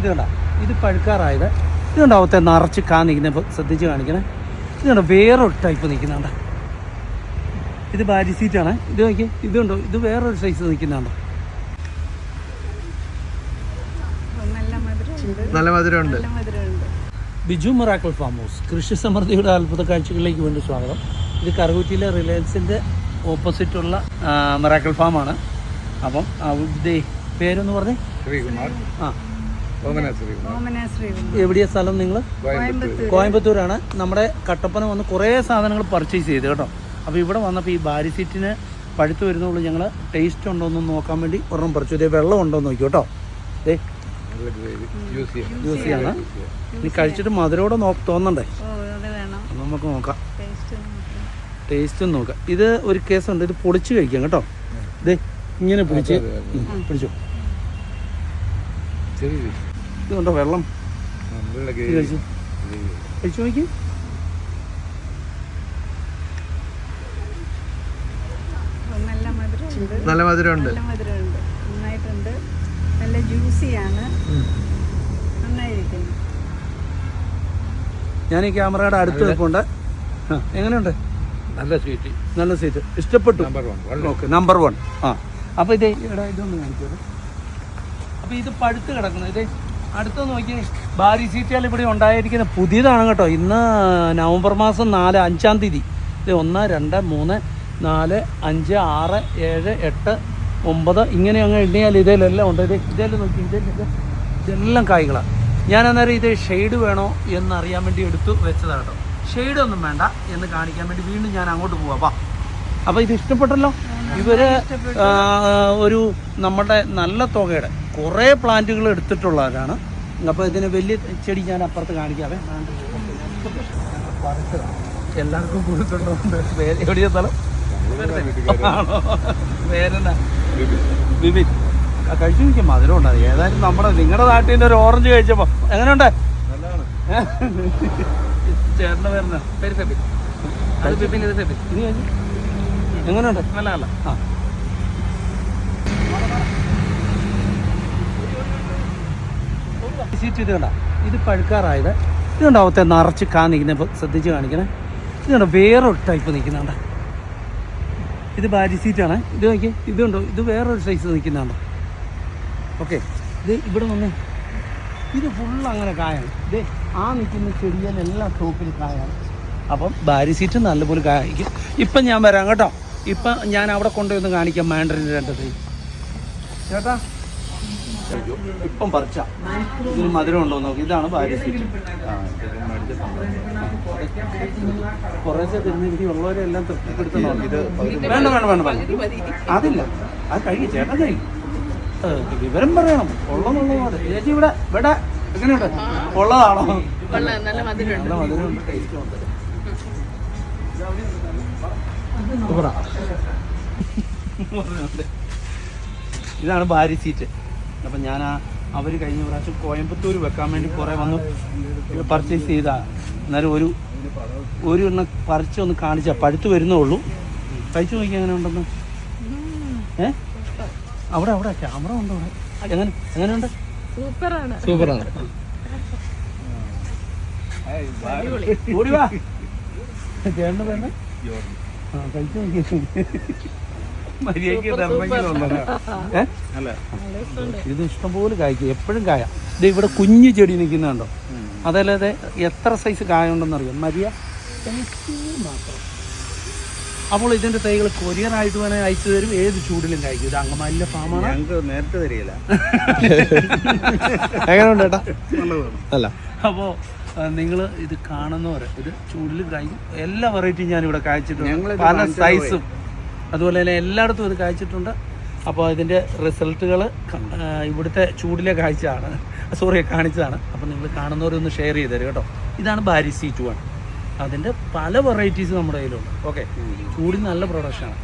ഇത് കണ്ട ഇത് പഴുക്കാറായത്. ഇത് കണ്ട അവത്തെ നിറച്ച് കാ നിൽക്കുന്ന ശ്രദ്ധിച്ച് കാണിക്കണേ? ഇത് കണ്ടോ വേറൊരു ടൈപ്പ് നിൽക്കുന്നുണ്ട്? ഇത് ബാരി സീറ്റാണ് ഇത് നോക്കി. ഇത് കണ്ടോ ഇത് വേറൊരു സൈസ് നിൽക്കുന്നുണ്ടോ? നല്ല മധുരമുണ്ട് നല്ല മധുരമുണ്ട് നല്ല മധുരമുണ്ട്. Biju miracle farmhouse. കൃഷി സമൃദ്ധിയുടെ അത്ഭുത കാഴ്ചകളിലേക്ക് വേണ്ടി സ്വാഗതം. ഇത് കറുകുറ്റിയിലെ റിലയൻസിന്റെ ഓപ്പോസിറ്റുള്ള മൊറാക്കൽ ഫാമാണ്. അപ്പം അവിടെ പേരൊന്ന് പറഞ്ഞേ. ശ്രീകുമാർ ആ എവിടെയാ സ്ഥലം നിങ്ങൾ കോയമ്പത്തൂർ കോയമ്പത്തൂരാണ്. നമ്മുടെ കട്ടപ്പന വന്ന് കുറേ സാധനങ്ങൾ പർച്ചേസ് ചെയ്ത് കേട്ടോ. അപ്പോൾ ഇവിടെ വന്നപ്പോൾ ഈ ബാരി സീറ്റിന് പഴുത്ത് വരുന്നുള്ളൂ ഞങ്ങൾ ടേസ്റ്റ് ഉണ്ടോ എന്ന് നോക്കാൻ വേണ്ടി ഒരെണ്ണം പറിച്ചു. ഇതേ വെള്ളം ഉണ്ടോ എന്ന് നോക്കി കേട്ടോ. ദേ നല്ല ഗ്രേവി. യൂസ് ചെയ്യാം ജ്യൂസ് ഇനി കഴിച്ചിട്ട് മധുരോടെ നോ തോന്നണ്ടേ? ഓ അത് വേണം. നമുക്ക് നോക്കാം. ടേസ്റ്റ് ടേസ്റ്റ് നോക്കാം. ഇത് ഒരു കേസുണ്ട്. ഇത് പൊളിച്ച് കഴിക്കാം കേട്ടോ. ഇതേ ഇങ്ങനെ പിടിച്ച്. പിടിച്ചു. പിടിച്ചോ ചെറിയ ഇത് കണ്ടോ വെള്ളം കഴിച്ചു നോക്കി. നല്ല മധുരമുണ്ട്. നല്ല മധുരമുണ്ട്. നല്ല മധുരമുണ്ട്. നന്നായിട്ടുണ്ട്. നല്ല ജ്യൂസിയാണ്. നന്നായിരിക്കുന്നു. ഞാൻ ഈ ക്യാമറയുടെ അടുത്ത് നിൽപ്പുണ്ട്. എങ്ങനെയുണ്ട്? നല്ല സ്വീറ്റ് നല്ല സീറ്റ്. ഇഷ്ടപ്പെട്ടു? Number one okay number one ആ. അപ്പോൾ ഇത് ഇവിടെ ഇതൊന്ന് കാണിച്ചോളൂ അപ്പോൾ ഇത് പഴുത്ത് കിടക്കുന്നത് ഇത് അടുത്ത് നോക്കിയേ ബാരി സീറ്റുകൾ ഇവിടെ ഉണ്ടായിരിക്കുന്ന പുതിയതാണ് കേട്ടോ. ഇന്ന് നവംബർ മാസം നാല് അഞ്ചാം തീയതി. ഇത് ഒന്ന് രണ്ട് മൂന്ന് നാല് അഞ്ച് ആറ് ഏഴ് എട്ട് ഒമ്പത് ഇങ്ങനെ അങ്ങ് എണ്ണിയാൽ ഇതിലെല്ലാം ഉണ്ട്. ഇത് ഇതെല്ലാം നോക്കി ഇതെല്ലാം ഇതെല്ലാം കായ്കളാണ് ഞാൻ അന്നേരം ഇത് ഷെയ്ഡ് വേണോ എന്നറിയാൻ വേണ്ടി എടുത്തു വെച്ചതാണ് കേട്ടോ. ഷെയ്ഡ് ഒന്നും വേണ്ട എന്ന് കാണിക്കാൻ വേണ്ടി വീണ്ടും ഞാൻ അങ്ങോട്ട് പോവാം. അപ്പം അപ്പോൾ ഇത് ഇഷ്ടപ്പെട്ടല്ലോ? ഇവർ ആ, ഒരു നമ്മുടെ നല്ല തുകയുടെ കുറേ പ്ലാന്റുകൾ എടുത്തിട്ടുള്ളവരാണ്. അപ്പോൾ ഇതിന് വലിയ ചെടി ഞാൻ അപ്പുറത്ത് കാണിക്കാവേ എല്ലാവർക്കും കൊടുത്തിട്ടുണ്ട്. എവിടെയാ സ്ഥലം? ആണോ? പേരെന്നാ ബിബിൻ കഴിച്ചു നോക്കിയാൽ മധുരം ഉണ്ടായി. ഏതായാലും നമ്മുടെ നിങ്ങളുടെ നാട്ടിന്റെ ഒരു ഓറഞ്ച് കഴിച്ചപ്പോൾ എങ്ങനെയുണ്ട്? ചേട്ടന്റെ പേരെന്നാ പേര് ഫെബിൻ ഇത് ഇനി കഴിച്ചു. എങ്ങനെയുണ്ട്? നല്ല നല്ല ആ സീറ്റ് ഇത് കണ്ട ഇത് പഴുക്കാറായത്. ഇത് കണ്ടോ അവത്തെ നിറച്ച് കാ നിൽക്കുന്ന ശ്രദ്ധിച്ച് കാണിക്കണേ. ഇത് കണ്ടോ വേറൊരു ടൈപ്പ് നിൽക്കുന്നുണ്ട് ഇത് ബാരി സീറ്റാണ് ഇത് നോക്കി ഇതുണ്ടോ ഇത് വേറൊരു സൈസ് നിൽക്കുന്നുണ്ട് ഓക്കെ ഇത് ഇവിടെ വന്നേ ഇത് ഫുള്ള് അങ്ങനെ കായാണ്. ഇത് ആ നിൽക്കുന്ന ചെടിയിലെല്ലാം ടോപ്പിൽ കായാണ്. അപ്പം ബാരി സീറ്റ് നല്ലപോലെ കായ്ക്കും ഇപ്പം ഞാൻ വരാം കേട്ടോ. ഇപ്പം ഞാൻ അവിടെ കൊണ്ടുവന്ന് കാണിക്കാം മാൻഡറിന്റെ രണ്ട് തൈ ചേട്ടാ ഇപ്പം പറിച്ച. ഇതിന് മധുരം ഉണ്ടോ നോക്കി. ഇതാണ് ഭാര്യ കുറേശ്ശെ ഉള്ളവരെ ഉള്ളവരെല്ലാം തൃപ്തിപ്പെടുത്തണോ. ഇത് വേണ്ട വേണ്ട വേണ്ട വേണ്ട. അതില്ല. അത് കഴിയും ചേട്ടൻ കഴിയും വിവരം പറയണം. ഉള്ളതാണോ ചേച്ചി ഇവിടെ ഇവിടെ എങ്ങനെയുണ്ട്? ഉള്ളതാണോ നല്ല മധുരം നല്ല മധുരമുണ്ട്. ടേസ്റ്റും ഇതാണ് ഭാര്യ സീറ്റ്. അപ്പം ഞാൻ ആ അവർ കഴിഞ്ഞ പ്രാവശ്യം കോയമ്പത്തൂർ വെക്കാൻ വേണ്ടി കുറേ വന്ന്. പർച്ചേസ് ചെയ്ത. എന്നാലും ഒരു ഒരു എണ്ണം പറിച്ച് ഒന്ന് കാണിച്ച പഴുത്ത് വരുന്നേ ഉള്ളൂ. കഴിച്ചു നോക്കി എങ്ങനെ ഉണ്ടെന്ന്. ഏ? അവിടെ അവിടെ ക്യാമറ ഉണ്ട് അവിടെ. എങ്ങനെ എങ്ങനെയുണ്ട്? സൂപ്പറാണ്. സൂപ്പറാണ്. ഓടി വാ. ചേട്ടന്റെ പേര് ഇത് ഇഷ്ടംപോലെ കായ്ക്കും എപ്പോഴും കായ. ഇത് ഇവിടെ കുഞ്ഞു ചെടി നിൽക്കുന്നുണ്ടോ? അതല്ലാതെ എത്ര സൈസ് കായ ഉണ്ടെന്ന് അറിയാം മരിയ മാത്രം. അപ്പോൾ ഇതിന്റെ തൈകൾ കൊറിയറായിട്ട് വേണേൽ അയച്ചു തരും. ഏത് ചൂടിലും കഴിക്കും. ഇത് അങ്കമാലിലെ ഫാമാണ്. ഞങ്ങൾക്ക് നേരത്തെ തരികയില്ല. എങ്ങനെയുണ്ട് ചേട്ടാ നല്ലതാണ്. അല്ല. അപ്പോൾ നിങ്ങൾ ഇത് കാണുന്നവർ ഇത് ചൂടിൽ കായ്ക്കും എല്ലാ വെറൈറ്റിയും ഞാൻ ഇവിടെ കായ്ച്ചിട്ടുണ്ട് പല സൈസും. അതുപോലെ തന്നെ എല്ലായിടത്തും ഇത് കായ്ച്ചിട്ടുണ്ട്. അപ്പോൾ ഇതിന്റെ റിസൾട്ടുകൾ ഇവിടുത്തെ ചൂടിലെ കാഴ്ചയാണ്. സോറി കാണിച്ചതാണ്. അപ്പോൾ നിങ്ങൾ കാണുന്നവരൊന്ന് ഷെയർ ചെയ്ത് തരും കേട്ടോ. ഇതാണ് ബാരി സി ടു ആണ് അതിന്റെ പല വെറൈറ്റീസ് നമ്മുടെ കയ്യിലുണ്ട്. ഓക്കെ കൂടി നല്ല പ്രൊഡക്ഷനാണ്